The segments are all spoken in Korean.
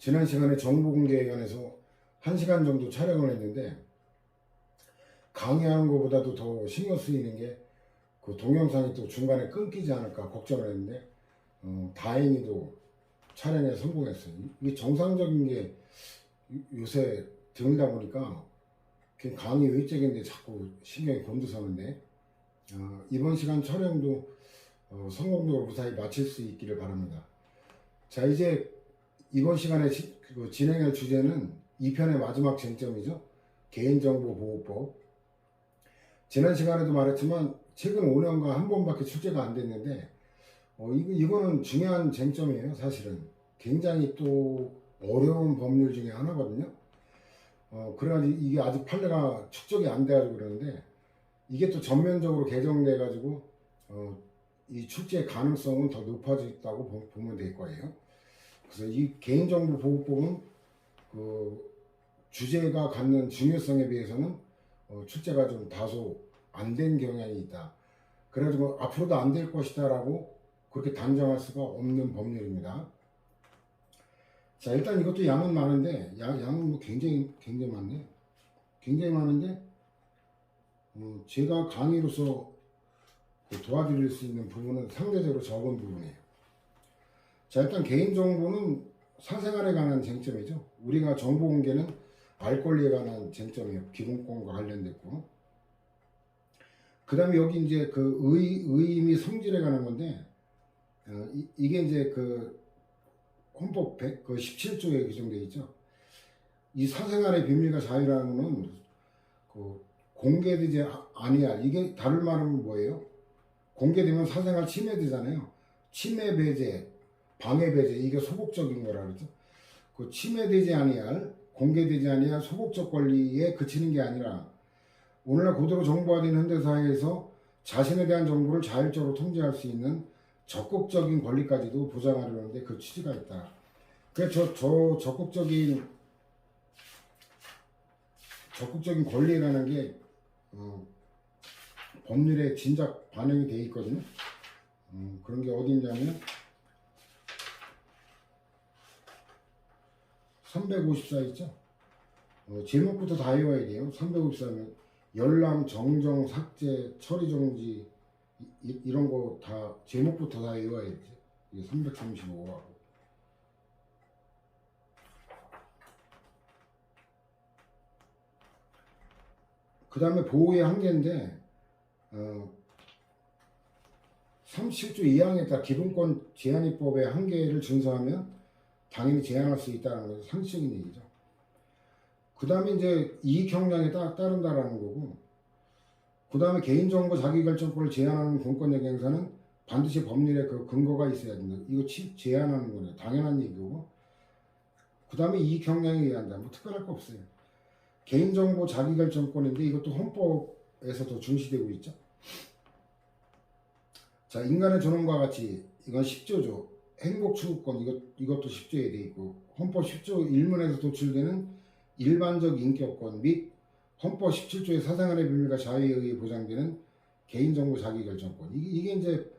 지난 시간에 정보 공개에 관해서 1시간 정도 촬영을 했는데 강의하는 것보다도 더 신경 쓰이는 게 그 동영상이 또 중간에 끊기지 않을까 걱정을 했는데 어, 다행히도 촬영에 성공했어요. 이게 정상적인 게 요- 요새 드물다 보니까 강의 외적인데 자꾸 신경이 곤두서는데 어, 이번 시간 촬영도 어, 성공적으로 무사히 마칠 수 있기를 바랍니다. 자 이제 이번 시간에 지- 그 진행할 주제는 2편의 마지막 쟁점이죠. 개인정보보호법. 지난 시간에도 말했지만 최근 5년간 한 번밖에 출제가 안 됐는데 어, 이거, 이거는 중요한 쟁점이에요. 사실은 굉장히 또 어려운 법률 중에 하나거든요. 어, 그래가지고 이게 아직 판례가 축적이 안 돼가지고 그러는데 이게 또 전면적으로 개정돼가지고 어, 이 출제 가능성은 더 높아졌다고 보- 보면 될 거예요. 그래서 이 개인정보 보호법은 그 주제가 갖는 중요성에 비해서는 어, 출제가 좀 다소 안 된 경향이 있다. 그래가지고 앞으로도 안 될 것이다라고 그렇게 단정할 수가 없는 법률입니다. 자 일단 이것도 양은 많은데 양, 양은 뭐 굉장히 굉장히 많네. 굉장히 많은데 어, 제가 강의로서 그 도와드릴 수 있는 부분은 상대적으로 적은 부분이에요. 자 일단 개인정보는 사생활에 관한 쟁점이죠. 우리가 정보 공개는 알 권리에 관한 쟁점이에요. 기본권과 관련됐고. 그 다음에 여기 이제 그 의, 의미 성질에 관한 건데, 어, 이, 게 이제 그 헌법 100, 그 17조에 규정되어 있죠. 이 사생활의 비밀과 자유라는 거는 그 공개되지 아- 아니할, 이게 다른 말은 뭐예요? 공개되면 사생활 침해되잖아요. 침해 배제, 방해 배제, 이게 소극적인 거라 그러죠. 그 침해되지 아니할, 공개되지 아니할 소극적 권리에 그치는 게 아니라 오늘날 고도로 정보화된 현대사회에서 자신에 대한 정보를 자율적으로 통제할 수 있는 적극적인 권리까지도 보장하려는데 그 취지가 있다. 그래서 저, 저 적극적인 적극적인 권리라는 게 어, 법률에 진작 반영이 돼 있거든요. 음, 그런 게 어디 있냐면 354 있죠. 어, 제목부터 다 외워야 돼요. 354면 열람, 정정, 삭제, 처리 정지 이, 이런 거 다 제목부터 다 외워야 돼. 이게 335하고. 그 다음에 보호의 한계인데 어, 37조 2항에 따라 기본권 제한입법의 한계를 준수하면 당연히 제한할 수 있다는 것은 상식적인 얘기죠. 그 다음에 이제 이익 형량에 따, 따른다라는 거고, 그 다음에 개인정보 자기결정권을 제한하는 공권력 행사는 반드시 법률에 그 근거가 있어야 된다. 이거 치, 제한하는 거네. 당연한 얘기고. 그 다음에 이익 형량에 의한다. 뭐 특별할 거 없어요. 개인정보 자기결정권인데 이것도 헌법에서도 중시되고 있죠. 자, 인간의 존엄과 같이 이건 10조죠. 행복 추구권 이것 이것도 10조에 돼 있고 헌법 10조 1문에서 도출되는 일반적 인격권 및 헌법 17조의 사생활의 비밀과 자유에 의해 보장되는 개인정보 자기결정권 이게, 이게 이제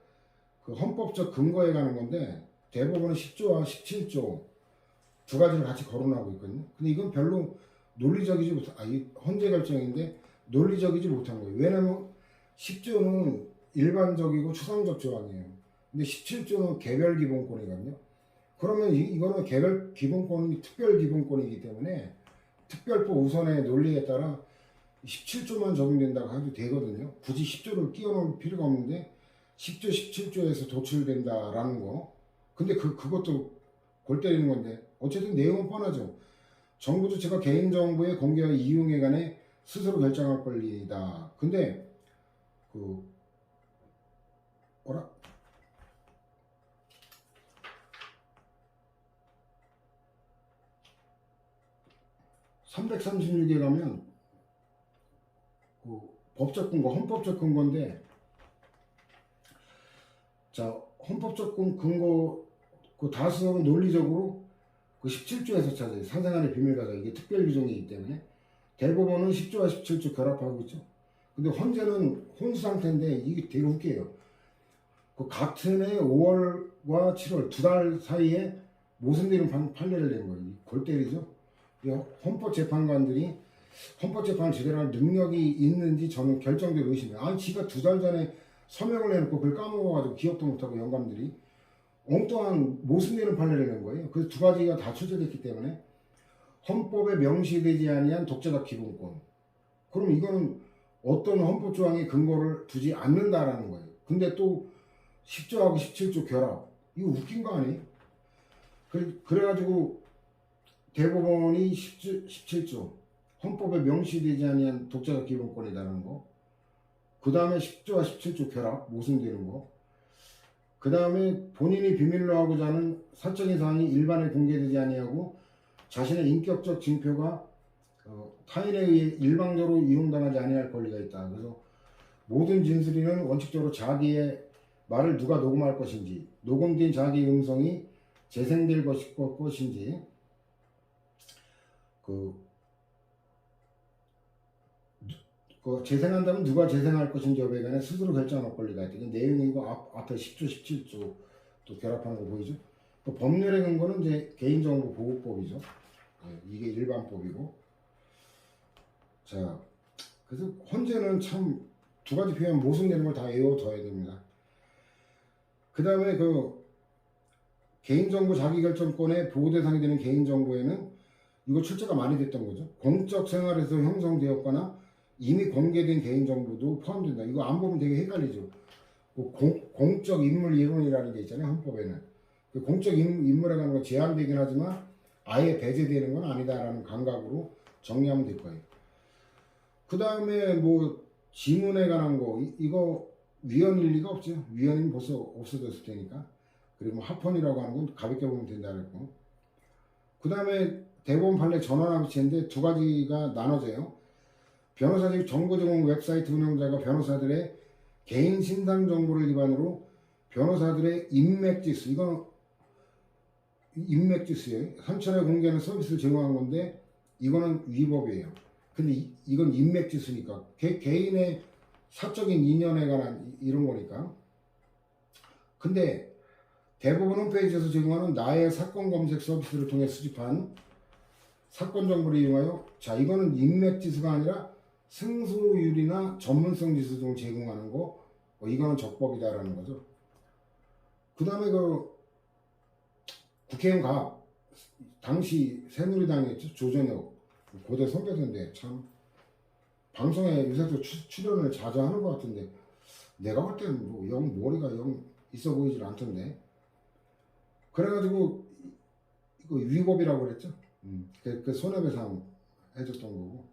그 헌법적 근거에 관한 건데 대법원은 10조와 17조 두 가지를 같이 거론하고 있거든요. 근데 이건 별로 논리적이지 못한 아 이 헌재 결정인데 논리적이지 못한 거예요. 왜냐면 10조는 일반적이고 추상적 조항이에요. 근데 17조는 개별 기본권이거든요. 그러면 이, 이거는 개별 기본권이 특별 기본권이기 때문에 특별법 우선의 논리에 따라 17조만 적용된다고 해도 되거든요. 굳이 10조를 끼워놓을 필요가 없는데 10조, 17조에서 도출된다라는 거. 근데 그, 그것도 골 때리는 건데 어쨌든 내용은 뻔하죠. 정부 주체가 개인정보의 공개와 이용에 관해 스스로 결정할 권리다. 근데 그 뭐라? (336에) 가면 그 법적 근거 헌법적 근거인데 자 헌법적 근- 근거 그 다수는 논리적으로 그 17조에서 찾아요. 사생활의 비밀 가져 이게 특별 규정이기 때문에. 대법원은 10조와 17조 결합하고 있죠. 근데 헌재는 혼수 상태인데 이게 되게 웃겨요. 그 같은 해 5월과 7월 두 달 사이에 모순되는 판- 판례를 낸 거예요. 골 때리죠. 이 헌법재판관들이 헌법재판을 제대로 할 능력이 있는지 저는 결정적으로 의심해요. 아니 지가 두 달 전에 서명을 해놓고 그걸 까먹어가지고 기억도 못하고 영감들이 엉뚱한 모순되는 판례를 낸 거예요. 그래서 두 가지가 다 출제됐기 때문에 헌법에 명시되지 아니한 독자적 기본권. 그럼 이거는 어떤 헌법 조항에 근거를 두지 않는다라는 거예요. 근데 또 10조하고 17조 결합. 이거 웃긴 거 아니에요? 그래, 그래가지고 대법원이 10조, 17조 헌법에 명시되지 아니한 독자적 기본권이라는 거. 그 다음에 10조와 17조 결합 모순되는 거. 그 다음에 본인이 비밀로 하고자 하는 사적인 사항이 일반에 공개되지 아니하고 자신의 인격적 징표가 어, 타인에 의해 일방적으로 이용당하지 아니할 권리가 있다. 그래서 모든 진술인은 원칙적으로 자기의 말을 누가 녹음할 것인지 녹음된 자기 음성이 재생될 것이- 것인지 그, 누- 그 재생한다면 누가 재생할 것인지 여부에 관해 스스로 결정할 권리가 있다. 그 내용이 이거 앞, 앞에 10조, 17조 또 결합하는 거 보이죠? 또 법률의 근거는 이제 개인정보 보호법이죠. 예, 이게 일반법이고. 자, 그래서 헌재는 참 두 가지 표현 모순되는 걸 다 외워둬야 됩니다. 그 다음에 그 개인정보 자기결정권의 보호 대상이 되는 개인정보에는 이거 출제가 많이 됐던 거죠. 공적 생활에서 형성되었거나 이미 공개된 개인정보도 포함된다. 이거 안 보면 되게 헷갈리죠. 그 공, 공적 인물 이론이라는 게 있잖아요. 헌법에는. 그 공적 인, 인물에 관한 건 제한되긴 하지만 아예 배제되는 건 아니다라는 감각으로 정리하면 될 거예요. 그 다음에 뭐 지문에 관한 거 이, 이거 위헌일 리가 없죠. 위헌이면 벌써 없어졌을 테니까. 그리고 뭐 합헌이라고 하는 건 가볍게 보면 된다 그랬고. 그 다음에 대법원 판례 전원합의체인데 두 가지가 나눠져요. 변호사직 정보 제공 웹사이트 운영자가 변호사들의 개인 신상 정보를 기반으로 변호사들의 인맥 지수 이건 인맥 지수예요. 삼천에 공개하는 서비스를 제공한 건데 이거는 위법이에요. 근데 이, 이건 인맥 지수니까 개, 개인의 사적인 인연에 관한 이- 이런 거니까. 근데 대부분 홈페이지에서 제공하는 나의 사건 검색 서비스를 통해 수집한 사건 정보를 이용하여 자 이거는 인맥 지수가 아니라 승소율이나 전문성 지수 등을 제공하는 거 어, 이거는 적법이다라는 거죠. 그 다음에 그 국회의원 가 당시 새누리당이었죠 조전혁 고대 선배인데 참 방송에 요새도 추- 출연을 자주 하는 것 같은데 내가 볼 때는 뭐 영 머리가 영 있어 보이질 않던데 그래가지고 이- 이거 위법이라고 그랬죠. 음, 그, 그 손해배상 해줬던 거고.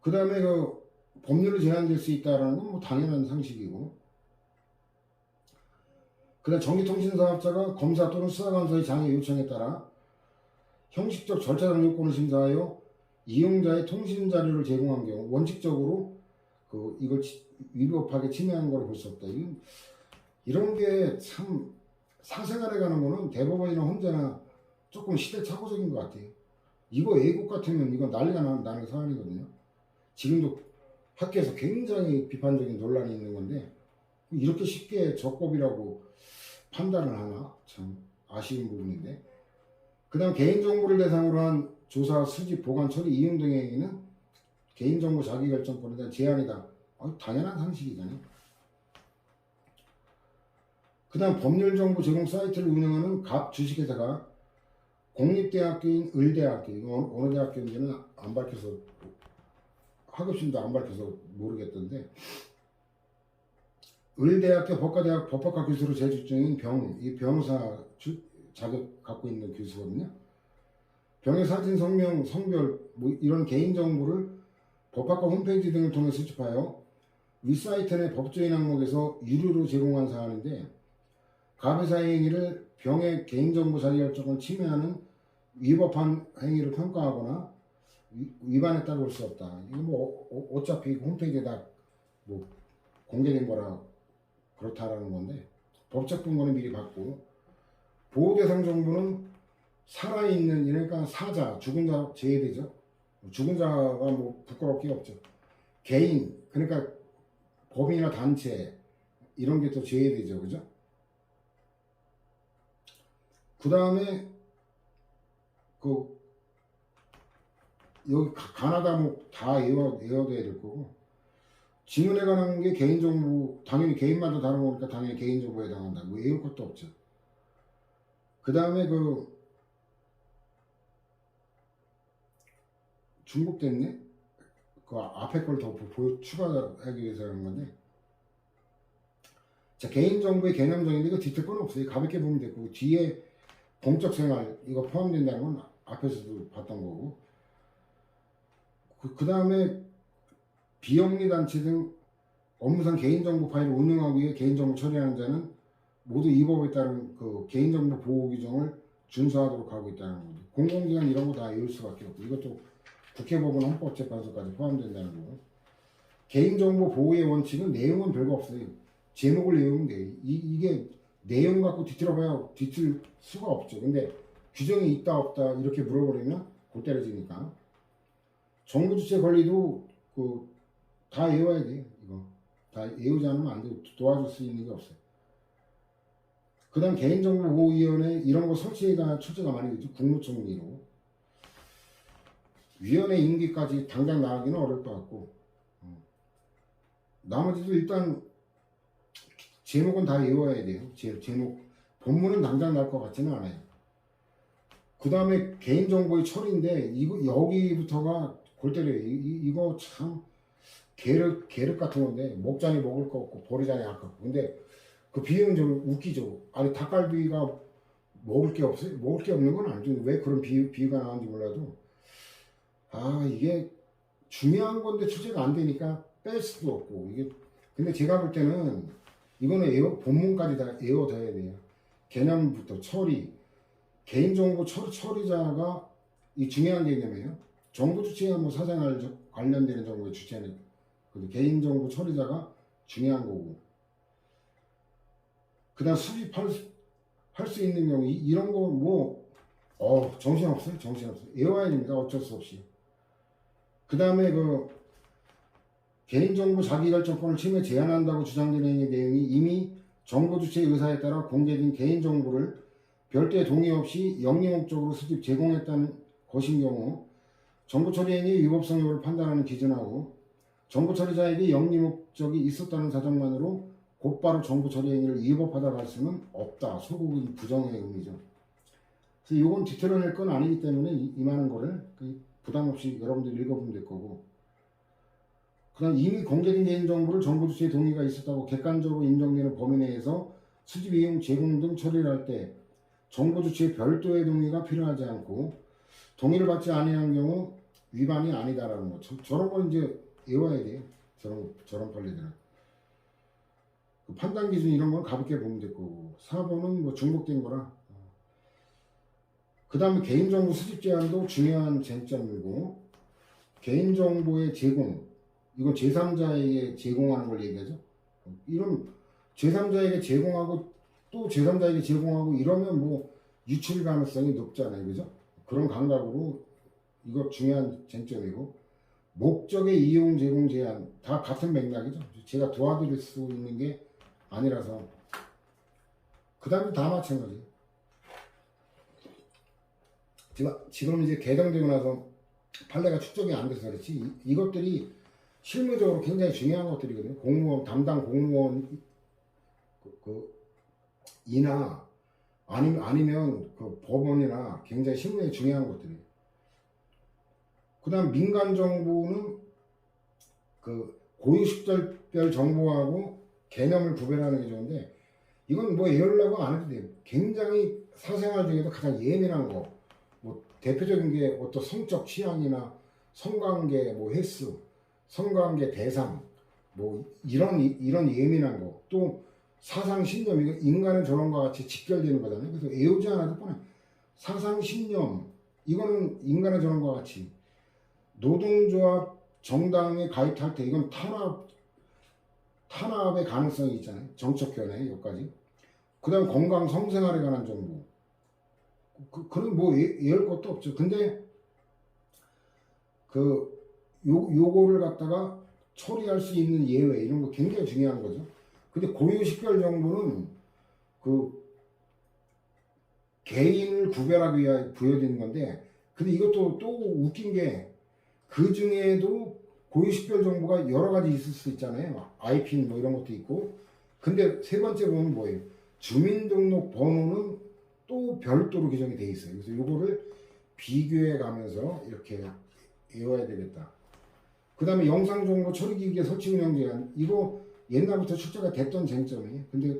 그 다음에 그 법률로 제한될 수 있다라는 건 뭐 당연한 상식이고. 그다음 전기통신사업자가 검사 또는 수사관서의 장애 요청에 따라 형식적 절차상 요건을 심사하여 이용자의 통신 자료를 제공한 경우 원칙적으로 그 이걸 치- 위법하게 침해한 걸 볼 수 없다. 이런 게 참 사생활에 관한 거는 대법원이나 헌재나 조금 시대착오적인 것 같아요. 이거 애국 같으면 이거 난리가 나- 나는 사안이거든요. 지금도 학계에서 굉장히 비판적인 논란이 있는 건데 이렇게 쉽게 적법이라고 판단을 하나 참 아쉬운 부분인데 그 다음 개인정보를 대상으로 한 조사, 수집, 보관, 처리, 이용 등의 행위는 개인정보 자기결정권에 대한 제한이다. 어, 당연한 상식이잖아요. 그 다음 법률정보 제공 사이트를 운영하는 갑 주식회사가 공립대학교인 을대학교, 이거 어느, 대학교인지는 안 밝혀서 학업심도 안 밝혀서 모르겠던데 을대학교 법과대학 법학과 교수로 재직 중인 병, 이 변호사 주- 자격 갖고 있는 교수거든요. 병의 사진, 성명, 성별 뭐 이런 개인 정보를 법학과 홈페이지 등을 통해 수집하여 위 사이트 내 법조인 항목에서 유료로 제공한 사안인데 가해사의 행위를 병의 개인정보 자기결정을 침해하는 위법한 행위를 평가하거나 위- 위반했다고 볼 수 없다. 이거 뭐 어- 어차피 홈페이지에 다 뭐 공개된 거라 그렇다라는 건데 법적 근거는 미리 받고 보호 대상 정보는 살아 있는 그러니까 사자 죽은 자 제외되죠. 죽은 자가 뭐 부끄러울 게 없죠. 개인 그러니까 법인이나 단체 이런 게 또 제외되죠, 그죠? 그 다음에 그 여기 가- 가나다 뭐다 외워 외워둬야 될 거고 지문에 관한 게 개인정보 당연히 개인마다 다른 거니까 당연히 개인정보에 해당한다. 뭐 외울 것도 없죠. 그 다음에 그 중복됐네. 그 앞에 걸 더 보여 추가하기 위해서 하는 건데. 자 개인정보의 개념적인데 이거 뒤틀 건 없어요. 가볍게 보면 되고 뒤에 공적 생활 이거 포함된다는 건 앞에서도 봤던 거고. 그 다음에 비영리 단체 등 업무상 개인정보 파일을 운영하기 위해 개인정보 처리하는 자는 모두 이 법에 따른 그 개인정보 보호 규정을 준수하도록 하고 있다는 거죠. 공공기관 이런 거 다 외울 수밖에 없고 이것도 국회법원 헌법재판소까지 포함된다는 거고. 개인정보 보호의 원칙은 내용은 별거 없어요. 제목을. 이, 이게 내용 갖고 뒤틀어봐야 뒤틀 수가 없죠. 근데 규정이 있다 없다 이렇게 물어버리면 골 때려지니까. 정부 주체 권리도 그 다 외워야 돼 이거 다 외우지 않으면 안 돼. 도와줄 수 있는 게 없어요. 그 다음 개인정보보호위원회 이런 거 설치가 출제가 많이 되죠. 국무총리로 위원회 임기까지 당장 나가기는 어려울 것 같고 어. 나머지도 일단 제목은 다 외워야 돼요. 제, 제목 본문은 당장 날 것 같지는 않아요. 그 다음에 개인정보의 처리인데 이거 여기부터가 골 때려요. 이, 이- 이거 참 계륵 계륵 같은 건데 목장이 먹을 거 없고 보리장이 아깝고 근데 그 비유는 좀 웃기죠. 아니 닭갈비가 먹을 게 없어요. 먹을 게 없는 건 아니죠. 왜 그런 비유, 비유가 나왔는지 몰라도 아 이게 중요한 건데 출제가 안 되니까 뺄 수도 없고 이게 근데 제가 볼 때는 이거는 외워, 본문까지 다 외워둬야 돼요. 개념부터 처리. 개인정보 처리, 처리자가 이 중요한 개념이에요. 정부 주체와 뭐 사생활 저- 관련되는 정보의 주체는 근데 개인정보 처리자가 중요한 거고. 그다음 수집할 수, 할수 있는 경우 이- 이런 거 뭐 어, 정신없어요? 정신없어요. 외워야 됩니다. 어쩔 수 없이. 그 다음에 그 개인정보 자기결정권을 침해 제한한다고 주장되는 내용이 이미 정보 주체 의사에 따라 공개된 개인정보를 별도의 동의 없이 영리 목적으로 수집 제공했다는 것인 경우 정보 처리 행위 위법성 여부를 판단하는 기준하고 정보 처리자에게 영리 목적이 있었다는 사정만으로 곧바로 정보 처리 행위를 위법하다고 할 수는 없다. 소극인 부정의 의미죠. 그래서 이건 뒤틀어낼 건 아니기 때문에 이, 이만한 거를 그 부담 없이 여러분들 읽어보면 될 거고. 그다음 이미 공개된 개인정보를 정보 주체의 동의가 있었다고 객관적으로 인정되는 범위 내에서 수집 이용 제공 등 처리를 할 때 정보 주체의 별도의 동의가 필요하지 않고 동의를 받지 아니한 경우 위반이 아니다라는 거. 저, 저런 건 이제 외워야 돼요. 저런 저런 판례들은. 그 판단 기준 이런 건 가볍게 보면 될 거고 4번은 뭐 중복된 거라 그 다음에 개인정보 수집 제한도 중요한 쟁점이고 개인정보의 제공 이건 제3자에게 제공하는 걸 얘기하죠? 이런 제3자에게 제공하고 또 제3자에게 제공하고 이러면 뭐 유출 가능성이 높잖아요. 그죠? 그런 감각으로 이거 중요한 쟁점이고 목적의 이용 제공 제한 다 같은 맥락이죠. 제가 도와드릴 수 있는 게 아니라서. 그 다음에 다 마찬가지. 지금 이제 개정되고 나서 판례가 축적이 안 돼서 그렇지 이, 이것들이 실무적으로 굉장히 중요한 것들이거든요. 공무원 담당 공무원 그, 그 이나 아니면 아니면 그 법원이나 굉장히 실무에 중요한 것들이에요. 그 다음 민간 정부는 그 고유식별별 정보하고 개념을 구별하는 게 좋은데 이건 뭐 외우려고 안 해도 돼요. 굉장히 사생활 중에도 가장 예민한 거, 뭐 대표적인 게 어떤 성적 취향이나 성관계 뭐 횟수, 성관계 대상, 뭐 이런 이런 예민한 거, 또 사상 신념 이거 인간은 저런과 같이 직결되는 거잖아요. 그래서 외우지 않아도 뻔해. 사상 신념 이거는 인간은 저런과 같이 노동조합 정당에 가입할 때 이건 탄압 탄압의 가능성이 있잖아요. 정책 견해 여기까지. 그다음 건강 성생활에 관한 정보. 그 그런 뭐 예- 예할 것도 없죠. 근데 그 요, 요거를 갖다가 처리할 수 있는 예외 이런 거 굉장히 중요한 거죠. 근데 고유식별 정보는 그 개인을 구별하기 위해 부여되는 건데 근데 이것도 또 웃긴 게 그 중에도 고유식별 정보가 여러 가지 있을 수 있잖아요. IP는 뭐 이런 것도 있고 근데 세 번째 보면 뭐예요? 주민등록 번호는 또 별도로 규정이 돼 있어요. 그래서 이거를 비교해 가면서 이렇게 외워야 되겠다. 그 다음에 영상정보 처리기기의 설치 운영 제한 이거 옛날부터 출제가 됐던 쟁점이에요. 근데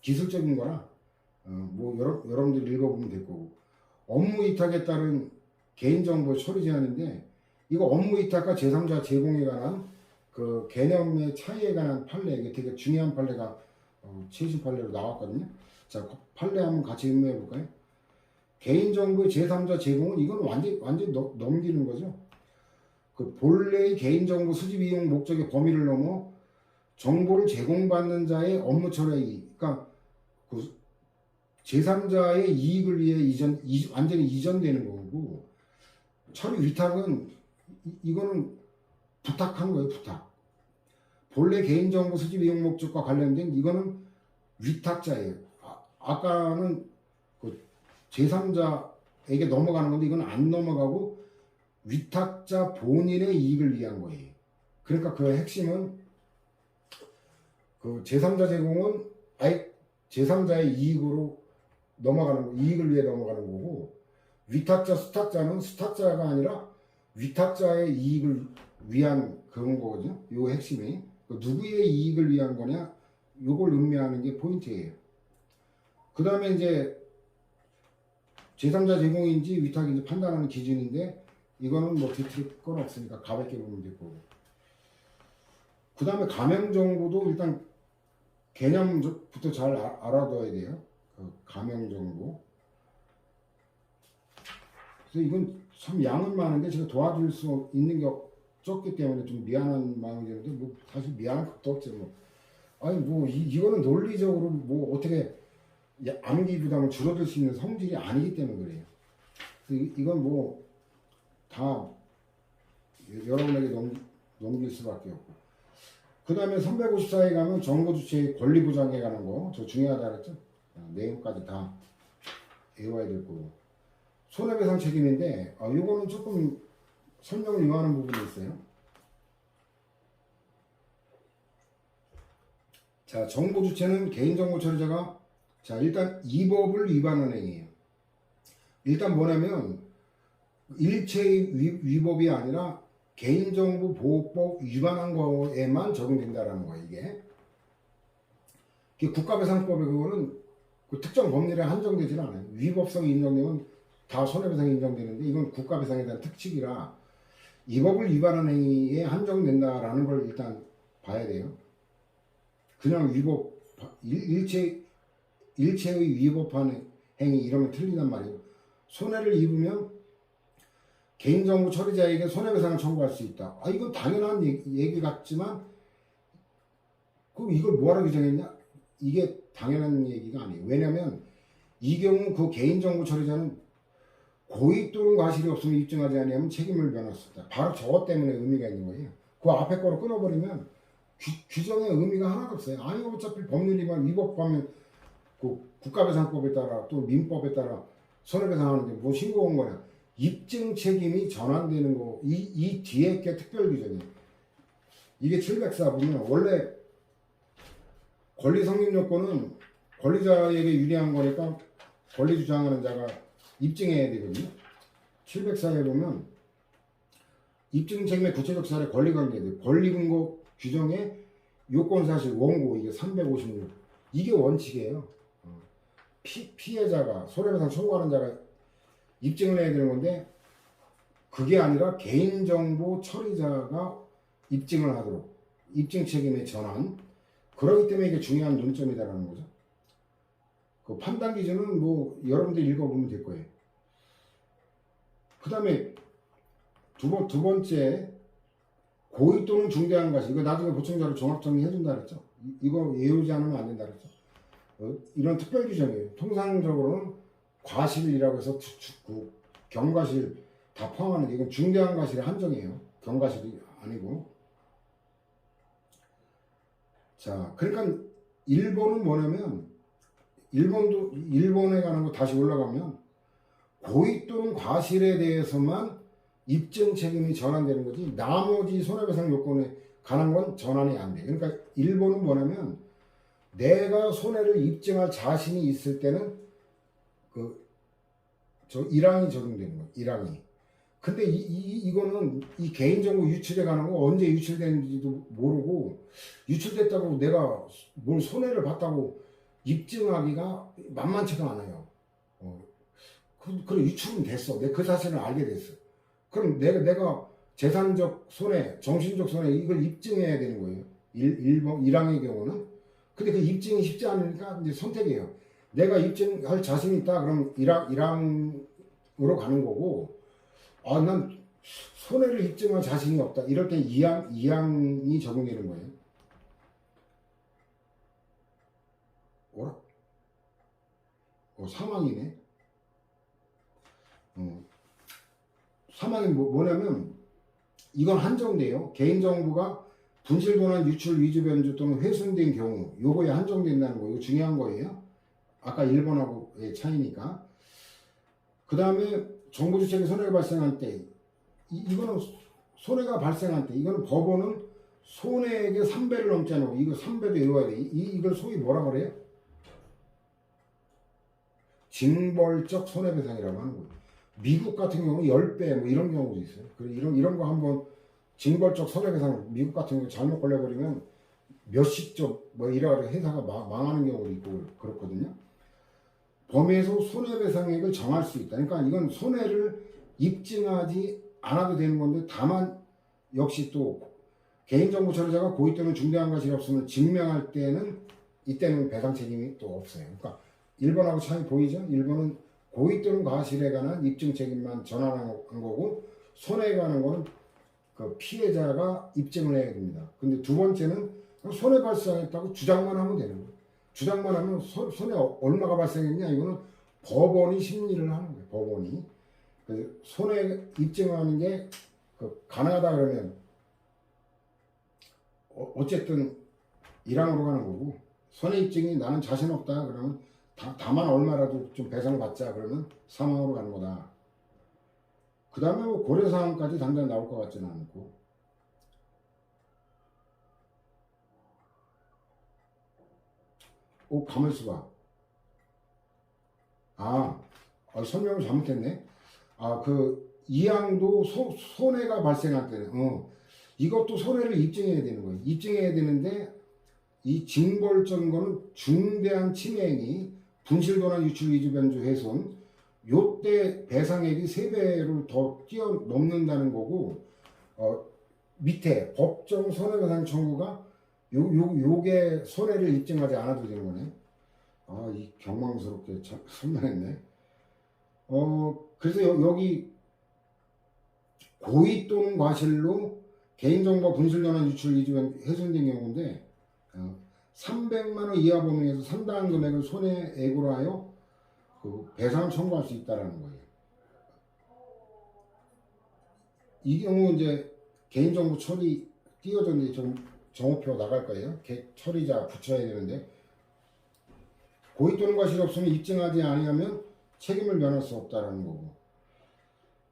기술적인 거라 어, 뭐 여러, 여러분들 읽어보면 될 거고 업무 위탁에 따른 개인정보 처리 제한인데 이거 업무 위탁과 제3자 제공에 관한 그 개념의 차이에 관한 판례 이게 되게 중요한 판례가 어, 최신 판례로 나왔거든요. 자그 판례 한번 같이 인모해 볼까요? 개인정보 의 제3자 제공은 이건 완전 완전 히 넘기는 거죠. 그 본래의 개인정보 수집 이용 목적의 범위를 넘어 정보를 제공받는 자의 업무 처리, 그러니까 그 제3자의 이익을 위해 이전 이- 완전히 이전되는 거고 처리 위탁은 이- 이거는 부탁한 거예요, 부탁. 본래 개인정보 수집 이용 목적과 관련된 이거는 위탁자예요. 아, 아까는 그 제3자에게 넘어가는 건데 이건 안 넘어가고 위탁자 본인의 이익을 위한 거예요. 그러니까 그 핵심은 그 제3자 제공은 아예 제3자의 이익으로 넘어가는 거, 이익을 위해 넘어가는 거고 위탁자 수탁자는 수탁자가 아니라 위탁자의 이익을 위한 그런 거거든요. 요 핵심이 그 누구의 이익을 위한 거냐 요걸 의미하는 게 포인트예요. 그 다음에 이제 제3자 제공인지 위탁인지 판단하는 기준인데 이거는 뭐 뒤틀 건 없으니까 가볍게 보면 될 거고. 그 다음에 가명 정보도 일단 개념부터 잘 아- 알아둬야 돼요. 그 가명 정보. 그래서 이건 참 양은 많은데 제가 도와줄 수 있는 게 없- 적기 때문에 좀 미안한 마음이 드는데 뭐 사실 미안한 것도 없죠 뭐. 아니 뭐 이, 이거는 논리적으로 뭐 어떻게 야- 암기 부담을 줄어들 수 있는 성질이 아니기 때문에 그래요. 그래서 이- 이건 뭐 다 여러분에게 넘, 넘길 수밖에 없고. 그 다음에 354에 가면 정보 주체의 권리 보장에 관한 거, 저 중요하다 그랬죠? 어, 내용까지 다 외워야 될 거고. 손해배상 책임인데, 아, 요거는 조금 설명을 요하는 부분이 있어요. 자, 정보 주체는 개인정보 처리자가 자, 일단 이 법을 위반한 행위예요. 일단 뭐냐면 일체의 위, 위법이 아니라 개인정보 보호법 위반한 거에만 적용된다라는 거예요, 이게. 국가배상법에 그거는 그 특정 법률에 한정되지는 않아요. 위법성이 인정되면 다 손해배상이 인정되는데 이건 국가배상에 대한 특칙이라 이 법을 위반한 행위에 한정된다라는 걸 일단 봐야 돼요. 그냥 위법 일- 일체 일체의 위법한 행위 이러면 틀리단 말이에요. 손해를 입으면 개인정보 처리자에게 손해배상을 청구할 수 있다. 아 이건 당연한 얘기, 얘기 같지만 그럼 이걸 뭐하러 규정했냐? 이게 당연한 얘기가 아니에요. 왜냐하면 이 경우 그 개인정보 처리자는 고의 또는 과실이 없으면 입증하지 아니하면 책임을 면할 수 있다. 바로 저것 때문에 의미가 있는 거예요. 그 앞에 거로 끊어버리면 규, 규정의 의미가 하나도 없어요. 아니 어차피 법률 위반 위법하면 그 국가배상법에 따라 또 민법에 따라 손해배상하는데 뭐 신고한 거냐? 입증 책임이 전환되는 거. 이, 이 뒤에 게 특별 규정이에요. 이게 704 보면 원래 권리 성립 요건은 권리자에게 유리한 거니까 권리 주장하는 자가 입증해야 되거든요. 704에 보면 입증 책임의 구체적 사례 권리 관계들 권리 근거 규정의 요건 사실 원고 이게 356 이게 원칙이에요. 어. 피, 피해자가 손해배상 청구하는 자가 입증을 해야 되는 건데 그게 아니라 개인정보 처리자가 입증을 하도록 입증 책임의 전환 그러기 때문에 이게 중요한 논점이다라는 거죠. 그 판단 기준은 뭐 여러분들 읽어보면 될 거예요. 그 다음에 두, 번, 두 번째 고의 또는 중대한 과실 이거 나중에 보충자료 종합 정리 해준다 그랬죠. 이- 이거 외우지 않으면 안 된다 그랬죠. 어, 이런 특별 규정이에요. 통상적으로는 과실이라고 해서 그 경과실 다 포함하는 이건 중대한 과실의 한정이에요. 경과실이 아니고. 자, 그러니까 1번은 뭐냐면 일본도 일본에 가는 거 다시 올라가면 고의 또는 과실에 대해서만 입증 책임이 전환되는 거지 나머지 손해배상 요건에 관한 건 전환이 안 돼. 그러니까 일본은 뭐냐면 내가 손해를 입증할 자신이 있을 때는 그저 1항이 적용되는 거예요. 1항이. 근데 이, 이, 이거는 이 개인정보 유출에 관한 거 언제 유출되는지도 모르고 유출됐다고 내가 뭘 손해를 봤다고 입증하기가 만만치가 않아요. 어, 그, 그래 유출은 됐어. 내가 그 사실을 알게 됐어. 그럼 내가 내가 재산적 손해, 정신적 손해 이걸 입증해야 되는 거예요. 1, 1번 1항의 경우는. 근데 그 입증이 쉽지 않으니까 이제 선택이에요. 내가 입증할 자신 있다 그럼 1항 1항으로 가는 거고 아 난 손해를 입증할 자신이 없다. 이럴 때 2항 2항이 적용되는 거예요. 어라? 어, 사망이네. 어, 사망이 뭐, 뭐냐면 이건 한정돼요. 개인정보가 분실 도난 유출 위조 변조 또는 훼손된 경우 요거에 한정된다는 거예요. 중요한 거예요. 아까 일본하고의 차이니까. 그 다음에 정부 주체에 손해가 발생할 때 이, 이거는 손해가 발생할 때 이거는 법원은 손해액의 3배를 넘지 않고 이거 3배도 외워야 돼. 이, 이걸 소위 뭐라 그래요? 징벌적 손해배상이라고 하는 거예요. 미국 같은 경우는 10배 뭐 이런 경우도 있어요. 그래 이런 이런 거 한번 징벌적 손해배상 미국 같은 경우 잘못 걸려버리면 몇십조 뭐 이래가지고 회사가 망- 망하는 경우도 있고 그렇거든요. 범위에서 손해배상액을 정할 수 있다. 그러니까 이건 손해를 입증하지 않아도 되는 건데 다만 역시 또 개인정보 처리자가 고의 또는 중대한 과실이 없으면 증명할 때는 이때는 배상 책임이 또 없어요. 그러니까 일본하고 차이 보이죠? 일본은 고의 또는 과실에 관한 입증 책임만 전환한 거고 손해에 관한 거는 그 피해자가 입증을 해야 됩니다. 근데 두 번째는 손해 발생했다고 주장만 하면 되는 거예요. 주장만 하면 손, 손해 얼마가 발생했냐 이거는 법원이 심리를 하는 거예요. 법원이 그 손해 입증하는 게 그 가능하다 그러면 어, 어쨌든 1항으로 가는 거고 손해 입증이 나는 자신 없다 그러면 다, 다만 얼마라도 좀 배상을 받자 그러면 사망으로 가는 거다. 그 다음에 뭐 고려사항까지 당장 나올 것 같지는 않고 오 가만있어 봐. 아, 아, 설명을 잘못했네. 아 그 이항도 소, 손해가 발생할 때는 어, 이것도 손해를 입증해야 되는 거예요. 입증해야 되는데 이 징벌적인 거는 중대한 침해행위 분실도나 유출 위조 변조 훼손 요때 배상액이 세배를 더 뛰어넘는다는 거고 어, 밑에 법정 손해배상 청구가 요, 요, 요게 손해를 입증하지 않아도 되는 거네 아 이 경망스럽게 참 설명했네 어 그래서 여, 여기 고의 또는 과실로 개인정보 분실도나 유출 변- 훼손된 경우인데 어, 300만 원 이하 범위에서 상당한 금액을 손해액으로 하여 그 배상을 청구할 수 있다라는 거예요. 이 경우 이제 개인정보 처리 띄어졌는데 좀 정오표 나갈 거예요. 개, 처리자 붙여야 되는데 고의 또는 과실이 없으면 입증하지 아니하면 책임을 면할 수 없다라는 거고.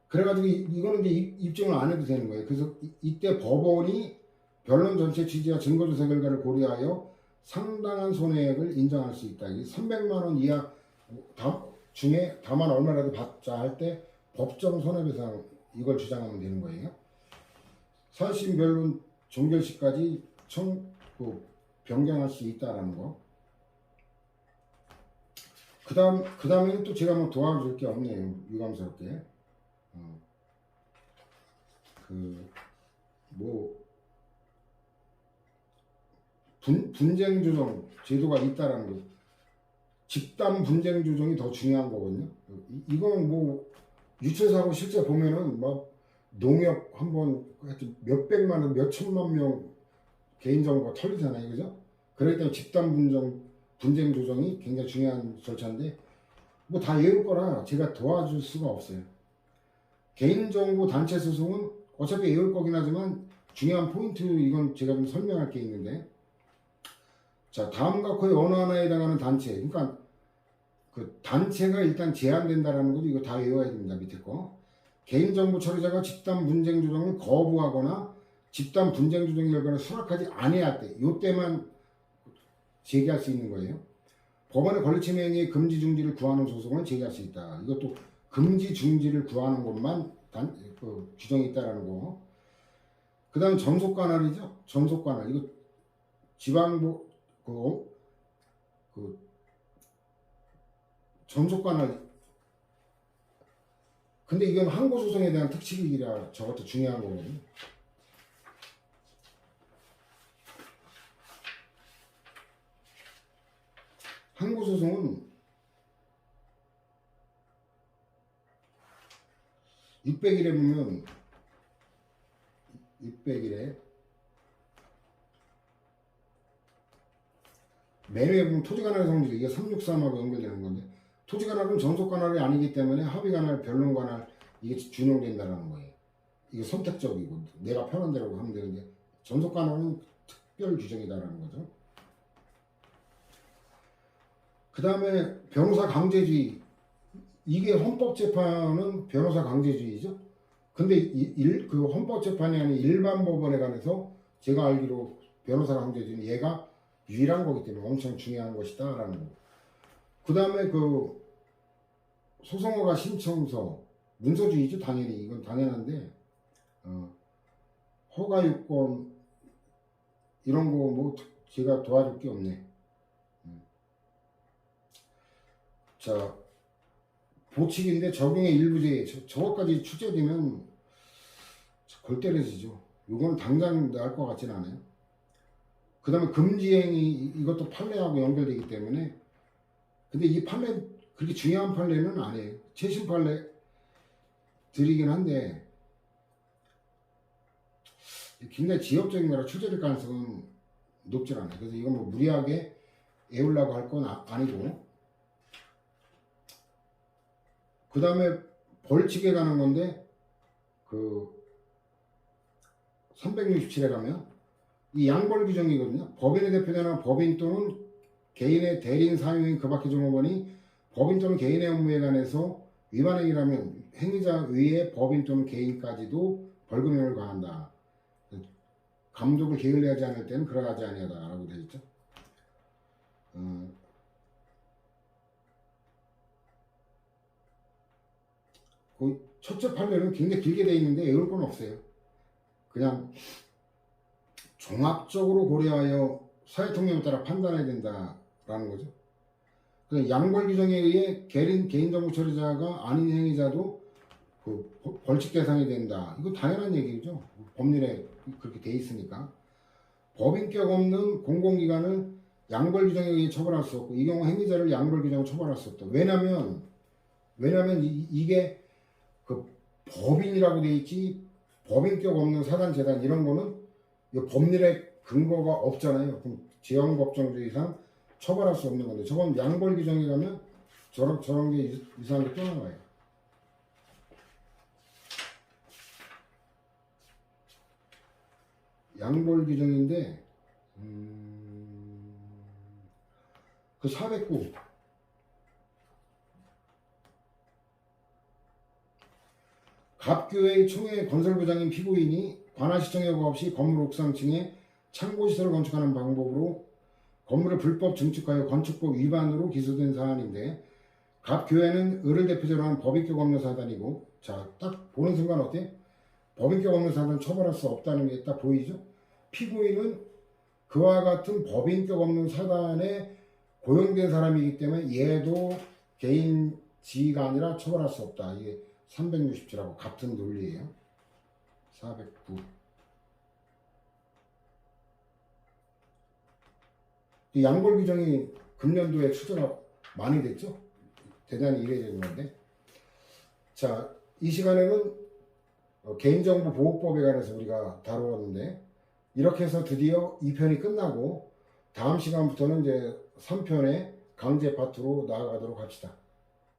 그래가지고 이- 이거는 이제 입- 입증을 안 해도 되는 거예요. 그래서 이- 이때 법원이 변론 전체 취지와 증거조사 결과를 고려하여 상당한 손해액을 인정할 수 있다. 이 300만 원 이하 다- 중에 다만 얼마라도 받자 할 때 법정 손해배상 이걸 주장하면 되는 거예요. 사심 변론 종결시까지 청, 그 변경할 수 있다라는 거. 그 다음, 그 다음에는 또 제가 뭐 도와줄 게 없네요. 유감스럽게. 어. 그, 뭐, 분, 분쟁 조정 제도가 있다라는 거. 집단 분쟁 조정이 더 중요한 거거든요. 이, 이거는 뭐 유체사고 실제 보면은 막 농협 한번 하여튼 몇 백만 원, 몇 천만 명 개인정보가 털리잖아요, 그죠? 그렇기 때문에 집단 분쟁 분쟁 조정이 굉장히 중요한 절차인데 뭐 다 외울 거라 제가 도와줄 수가 없어요. 개인정보 단체 소송은 어차피 외울 거긴 하지만 중요한 포인트 이건 제가 좀 설명할 게 있는데 자 다음과 거의 어느 하나에 해당하는 단체 그러니까 그 단체가 일단 제한된다라는 거죠. 이거 다 외워야 됩니다. 밑에 거. 개인정보 처리자가 집단 분쟁 조정을 거부하거나 집단 분쟁 조정 결과를 수락하지 아니할 때, 요때만 제기할 수 있는 거예요. 법원의 권리침해 행위의 금지 중지를 구하는 소송을 제기할 수 있다. 이것도 금지 중지를 구하는 것만 단, 그, 규정이 있다라는 거. 그 다음에 전속 관할이죠. 전속 관할. 이거 지방보, 그, 어? 그, 전속 관할. 근데 이건 항고 소송에 대한 특칙이라 저것도 중요한 거거든요. 항고 소송은 600일에 보면 600일에 맨 위에 보면 토지관할 성질 이게 363하고 연결되는 건데 토지관할은 전속관할이 아니기 때문에 합의관할, 변론관할 이게 준용된다는 거예요. 이게 선택적이고 내가 편한 대로 하면 되는데 전속관할은 특별 규정이다라는 거죠. 그 다음에 변호사 강제주의 이게 헌법재판은 변호사 강제주의죠. 근데 이- 일, 그 헌법재판이 아닌 일반 법원에 관해서 제가 알기로 변호사 강제주의는 얘가 유일한 거기 때문에 엄청 중요한 것이다라는 거. 그 다음에 그 소송허가 신청서 문서주의죠 당연히 이건 당연한데 어, 허가 요건 이런 거 뭐 제가 도와줄 게 없네. 음. 자 보칙인데 적용의 일부제 저, 저것까지 출제되면 골 때려지죠. 요거는 당장 나을 것 같진 않아요. 그 다음에 금지행위 이- 이것도 판례하고 연결되기 때문에 근데 이 판례 그렇게 중요한 판례는 아니에요. 최신 판례 드리긴 한데 굉장히 지역적인 거라 출제될 가능성은 높진 않아요. 그래서 이건 뭐 무리하게 애우려고 할 건 아니고 그 다음에 벌칙에 관한 건데 그 367에 가면 이 양벌 규정이거든요. 법인의 대표자나 법인 또는 개인의 대리인 사유인 그 밖의 종업원이 법인 또는 개인의 업무에 관해서 위반 행위라면 행위자 외에 법인 또는 개인까지도 벌금형을 가한다. 감독을 게을리하지 않을 때는 그러하지 아니하다라고 되어 있죠. 어, 첫째 판례는 굉장히 길게 되어 있는데 외울 건 없어요. 그냥 종합적으로 고려하여 사회 통념에 따라 판단해야 된다라는 거죠. 그 양벌 규정에 의해 개인 개인정보 처리자가 아닌 행위자도 그 벌- 벌칙 대상이 된다. 이거 당연한 얘기죠. 법률에 그렇게 돼 있으니까 법인격 없는 공공기관을 양벌 규정에 의해 처벌할 수 없고 이 경우 행위자를 양벌 규정으로 처벌할 수 없다. 왜냐하면 왜냐하면 이, 이게 그 법인이라고 돼 있지 법인격 없는 사단 재단 이런 거는 이 법률에 근거가 없잖아요. 그럼 지형 법정주의상 처벌할 수 없는 건데 저건 양벌 규정에 가면 저런 저런 게 이- 이상한 게또 나와요. 양벌 규정인데 음, 그 409. 갑교회 총회 건설부장인 피고인이 관할시청 여과 없이 건물 옥상층에 창고시설을 건축하는 방법으로 건물을 불법 증축하여 건축법 위반으로 기소된 사안인데 갑교회는 을을 대표자로 한 법인격 없는 사단이고 자 딱 보는 순간 어때? 법인격 없는 사단 처벌할 수 없다는 게 딱 보이죠? 피고인은 그와 같은 법인격 없는 사단에 고용된 사람이기 때문에 얘도 개인 지위가 아니라 처벌할 수 없다. 이게 367하고 같은 논리예요. 409. 이 양벌 규정이 금년도에 추저가 많이 됐죠? 대단히 이례적인 건데. 자, 이 시간에는 어, 개인정보 보호법에 관해서 우리가 다루었는데, 이렇게 해서 드디어 2편이 끝나고, 다음 시간부터는 이제 3편의 강제 파트로 나아가도록 합시다.